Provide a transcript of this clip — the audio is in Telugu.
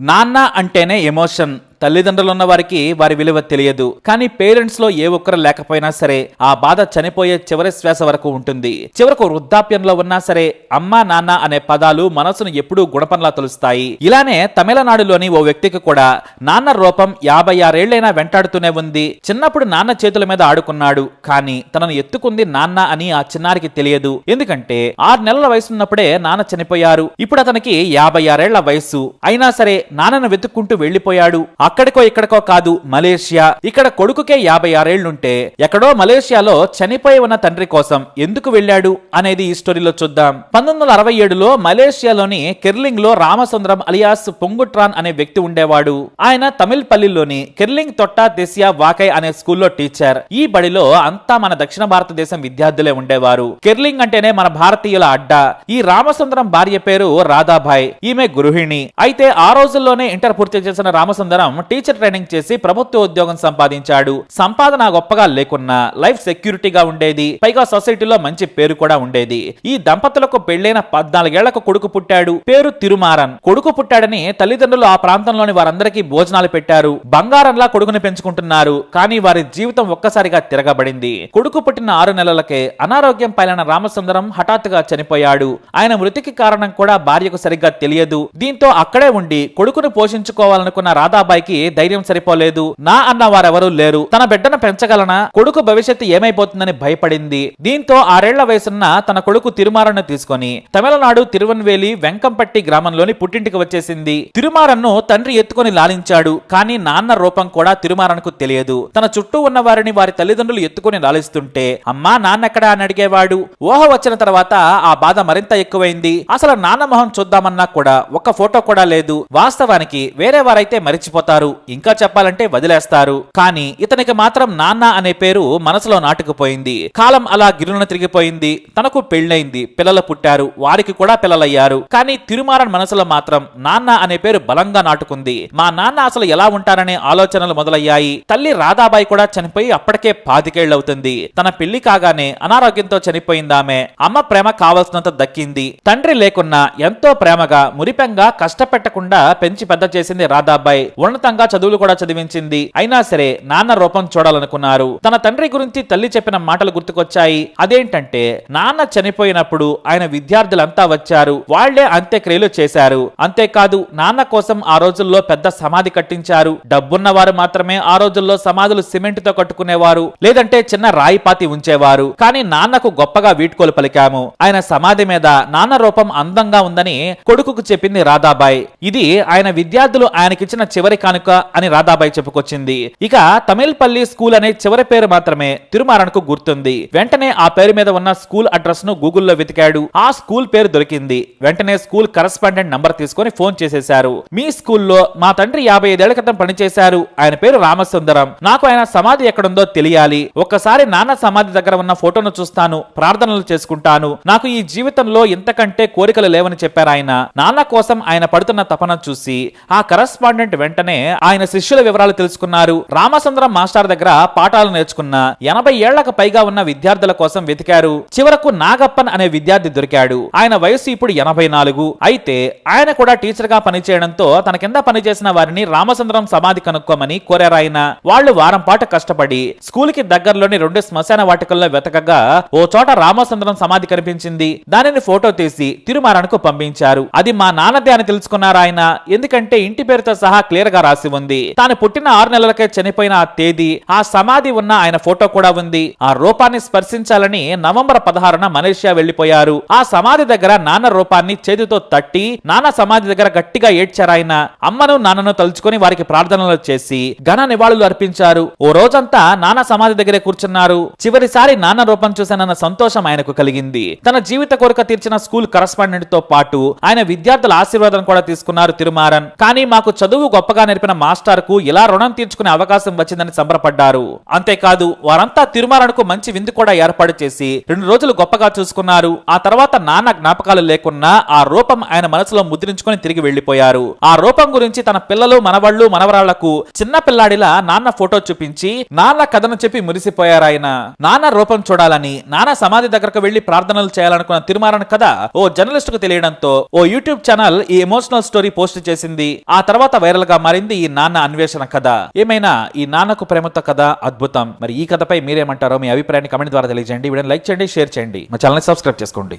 నాన్న అంటేనే ఎమోషన్. తల్లిదండ్రులు ఉన్న వారికి వారి విలువ తెలియదు. కానీ పేరెంట్స్లో ఏ ఒక్కరు లేకపోయినా సరే ఆ బాధ చనిపోయే చివరి శ్వాస వరకు ఉంటుంది. చివరకు వృద్ధాప్యంలో ఉన్నా సరే అమ్మా నాన్న అనే పదాలు మనసును ఎప్పుడూ గుణపంలా తొలుస్తాయి. ఇలానే తమిళనాడులోని ఓ వ్యక్తికి కూడా నాన్న రూపం యాభై ఆరేళ్ళైనా వెంటాడుతూనే ఉంది. చిన్నప్పుడు నాన్న చేతుల మీద ఆడుకున్నాడు. కానీ తనను ఎత్తుకుంది నాన్న అని ఆ చిన్నారికి తెలియదు. ఎందుకంటే ఆరు నెలల వయసున్నప్పుడే నాన్న చనిపోయారు. ఇప్పుడు అతనికి యాభై ఆరేళ్ళ వయసు. అయినా సరే నాన్నను వెతుక్కుంటూ వెళ్ళిపోయాడు అక్కడికో ఇక్కడికో కాదు మలేషియా. ఇక్కడ కొడుకుకే యాభై ఆరేళ్ళుంటే ఎక్కడో మలేషియాలో చనిపోయి ఉన్న తండ్రి కోసం ఎందుకు వెళ్ళాడు అనేది ఈ స్టోరీలో చూద్దాం. పంతొమ్మిది వందల అరవై ఏడులో మలేషియాలోని కెర్లింగ్లో రామసుందరం అలియాస్ పొంగుట్రాన్ అనే వ్యక్తి ఉండేవాడు. ఆయన తమిళ్ పల్లిలోని కెర్లింగ్ తొట్టా దేశియా వాకై అనే స్కూల్లో టీచర్. ఈ బడిలో అంతా మన దక్షిణ భారతదేశం విద్యార్థులే ఉండేవారు. కెర్లింగ్ అంటేనే మన భారతీయుల అడ్డా. ఈ రామసుందరం భార్య పేరు రాధాబాయ్. ఈమె గృహిణి. అయితే ఆ రోజుల్లోనే ఇంటర్ పూర్తి చేసిన రామసుందరం టీచర్ ట్రైనింగ్ చేసి ప్రభుత్వ ఉద్యోగం సంపాదించాడు. సంపాదన గొప్పగా లేకున్నా లైఫ్ సెక్యూరిటీగా ఉండేది. పైగా సొసైటీలో మంచి పేరు కూడా ఉండేది. ఈ దంపతులకు పెళ్ళైన పద్నాలుగేళ్ళకు కొడుకు పుట్టాడు. పేరు తిరుమారన్. కొడుకు పుట్టాడని తల్లిదండ్రులు ఆ ప్రాంతంలోని వారందరికీ భోజనాలు పెట్టారు. బంగారంలా కొడుకుని పెంచుకుంటున్నారు. కానీ వారి జీవితం ఒక్కసారిగా తిరగబడింది. కొడుకు పుట్టిన ఆరు నెలలకే అనారోగ్యం పాలైన రామసుందరం హఠాత్తుగా చనిపోయాడు. ఆయన మృతికి కారణం కూడా భార్యకు సరిగ్గా తెలియదు. దీంతో అక్కడే ఉండి కొడుకును పోషించుకోవాలనుకున్న రాధాబాయి వారికి ధైర్యం సరిపోలేదు. నా అన్న వారెవరూ లేరు. తన బిడ్డను పెంచగలనా? కొడుకు భవిష్యత్తు ఏమైపోతుందని భయపడింది. దీంతో ఆరేళ్ళ వయసున్న తన కొడుకు తిరుమారన్ను తీసుకొని తమిళనాడు తిరువన్వేలి వెంకంపట్టి గ్రామంలోని పుట్టింటికి వచ్చేసింది. తిరుమారన్ను తండ్రి ఎత్తుకొని లాలించాడు. కానీ నాన్న రూపం కూడా తిరుమారన్కు తెలియదు. తన చుట్టూ ఉన్న వారిని వారి తల్లిదండ్రులు ఎత్తుకొని లాలిస్తుంటే అమ్మా నాన్నెక్కడా? అని అడిగేవాడు. ఊహ వచ్చిన తర్వాత ఆ బాధ మరింత ఎక్కువైంది. అసలు నాన్న మొహం చూద్దామన్నా కూడా ఒక్క ఫోటో కూడా లేదు. వాస్తవానికి వేరే వారైతే మరిచిపోతారు. ఇంకా చెప్పాలంటే వదిలేస్తారు. కానీ ఇతనికి మాత్రం నాన్న అనే పేరు మనసులో నాటుకుపోయింది. కాలం అలా గిరున తిరిగిపోయింది. తనకు పెళ్ళైంది పిల్లలు పుట్టారు. వారికి కూడా పిల్లలయ్యారు. కానీ తిరుమారన్ మనసులో మాత్రం నాన్న అనే పేరు బలంగా నాటుకుంది. మా నాన్న అసలు ఎలా ఉంటారనే ఆలోచనలు మొదలయ్యాయి. తల్లి రాధాబాయి కూడా చనిపోయి అప్పటికే పాతికేళ్ళవుతుంది. తన పెళ్ళి కాగానే అనారోగ్యంతో చనిపోయిందామె. అమ్మ ప్రేమ కావలసినంత దక్కింది. తండ్రి లేకున్నా ఎంతో ప్రేమగా మురిపెంగా కష్టపెట్టకుండా పెంచి పెద్ద చేసింది రాధాబాయి ఉన్నతంగా చదువులు కూడా చదివించింది. అయినా సరే నాన్న రూపం చూడాలనుకున్నారు. తన తండ్రి గురించి తల్లి చెప్పిన మాటలు గుర్తుకొచ్చాయి. అదేంటంటే నాన్న చనిపోయినప్పుడు ఆయన విద్యార్థులంతా వచ్చారు. వాళ్ళే అంత్యక్రియలు చేశారు. అంతేకాదు నాన్న కోసం ఆ రోజుల్లో పెద్ద సమాధి కట్టించారు. డబ్బున్న వారు మాత్రమే ఆ రోజుల్లో సమాధులు సిమెంట్తో కట్టుకునేవారు. లేదంటే చిన్న రాయిపాతి ఉంచేవారు. కానీ నాన్నకు గొప్పగా వీడ్కోలు పలికాము. ఆయన సమాధి మీద నాన్న రూపం అందంగా ఉందని కొడుకుకు చెప్పింది రాధాబాయ్. ఇది ఆయన విద్యార్థులు ఆయనకిచ్చిన చివరి కానుక అని రాధాబాయి చెప్పుకొచ్చింది. ఇక తమిళపల్లి స్కూల్ అనే చివరి పేరు మాత్రమే తిరుమారణకు గుర్తుంది. వెంటనే ఆ పేరు మీద ఉన్న స్కూల్ అడ్రస్ను గూగుల్లో వెతికాడు. ఆ స్కూల్ పేరు దొరికింది. వెంటనే స్కూల్ కరస్పాండెంట్ నంబర్ తీసుకొని ఫోన్ చేసేశారు. మీ స్కూల్లో మా తండ్రి యాభై ఐదేళ్ళ క్రితం పనిచేశారు. ఆయన పేరు రామసుందరం. నాకు ఆయన సమాధి ఎక్కడుందో తెలియాలి. ఒక్కసారి నాన్న సమాధి దగ్గర ఉన్న ఫోటోను చూస్తాను. ప్రార్థనలు చేసుకుంటాను. నాకు ఈ జీవితంలో ఇంతకంటే కోరికలు లేవని చెప్పారు ఆయన నాన్న కోసం ఆయన పడుతున్న తపన చూసి ఆ కరస్పాండెంట్ వెంటనే ఆయన శిష్యుల వివరాలు తెలుసుకున్నారు. రామచంద్రం మాస్టర్ దగ్గర పాఠాలు నేర్చుకున్న ఎనభై ఏళ్ళకు పైగా ఉన్న విద్యార్థుల కోసం వెతికారు. చివరకు నాగప్పన్ అనే విద్యార్థి దొరికాడు. ఆయన వయసు ఇప్పుడు ఎనభై నాలుగు. అయితే ఆయన కూడా టీచర్గా పనిచేయడంతో తన కింద పనిచేసిన వారిని రామచంద్రం సమాధి కనుక్కోమని కోరారు ఆయన. వాళ్ళు వారం పాటు కష్టపడి స్కూల్కి దగ్గరలోని రెండు శ్మశాన వాటికల్లో వెతకగా ఓ చోట రామచంద్రం సమాధి కనిపించింది. దానిని ఫోటో తీసి తిరుమారానికి పంపించారు. అది మా నాన్నదే అని తెలుసుకున్నారు ఆయన. ఎందుకంటే ఇంటి పేరుతో సహా క్లియర్గా రాసి ఉంది. తాను పుట్టిన ఆరు నెలలకే చనిపోయిన ఆ తేదీ ఆ సమాధి ఉన్న ఆయన ఫోటో కూడా ఉంది. ఆ రూపాన్ని స్పర్శించాలని నవంబర్ పదహారున మలేషియా వెళ్ళిపోయారు ఆ సమాధి దగ్గర నాన్న రూపాన్ని చేతితో తట్టి నాన్న సమాధి దగ్గర గట్టిగా ఏడ్చారాయన అమ్మను నాన్నను తలుచుకొని వారికి ప్రార్థనలు చేసి ఘన నివాళులు అర్పించారు. ఓ రోజంతా నాన్న సమాధి దగ్గరే కూర్చున్నారు. చివరిసారి నాన్న రూపం చూశానన్న సంతోషం ఆయనకు కలిగింది. తన జీవిత కోరిక తీర్చిన స్కూల్ కరస్పాండెంట్తో పాటు ఆయన విద్యార్థుల ఆశీర్వాదం కూడా తీసుకున్నారు తిరుమారన్. కానీ మాకు చదువు గొప్పగా నేర్పి నేర్పిన మాస్టర్కు ఇలా రుణం తీర్చుకునే అవకాశం వచ్చిందని సంబరపడ్డారు. అంతేకాదు వారంతా తిరుమలనకు మంచి విందు కూడా ఏర్పాటు చేసి రెండు రోజులు గొప్పగా చూసుకున్నారు. ఆ తర్వాత నాన్న జ్ఞాపకాలు లేకున్నా ఆ రూపం ఆయన మనసులో ముద్రించుకొని తిరిగి వెళ్ళిపోయారు ఆ రూపం గురించి తన పిల్లలు మనవళ్ళు మనవరాళ్ళకు చిన్న పిల్లాడిలా నాన్న ఫోటో చూపించి నాన్న కథను చెప్పి మురిసిపోయారు ఆయన. నాన్న రూపం చూడాలని నాన్న సమాధి దగ్గరకు వెళ్ళి ప్రార్థనలు చేయాలనుకున్న తిరుమారణ కథ ఓ జర్నలిస్ట్కు తెలియడంతో ఓ యూట్యూబ్ ఛానల్ ఈ ఎమోషనల్ స్టోరీ పోస్ట్ చేసింది. ఆ తర్వాత వైరల్గా మారింది. మారింది ఈ నాన్న అన్వేషణ కథ. ఏమైనా ఈ నాన్నకు ప్రేమతో కథ అద్భుతం. మరి ఈ కథపై మీరేమంటారో మీ అభిప్రాయాన్ని కమెంట్ ద్వారా తెలియజేయండి. వీడియోని లైక్ చేయండి షేర్ చేయండి. మా ఛానల్ సబ్స్క్రైబ్ చేసుకోండి.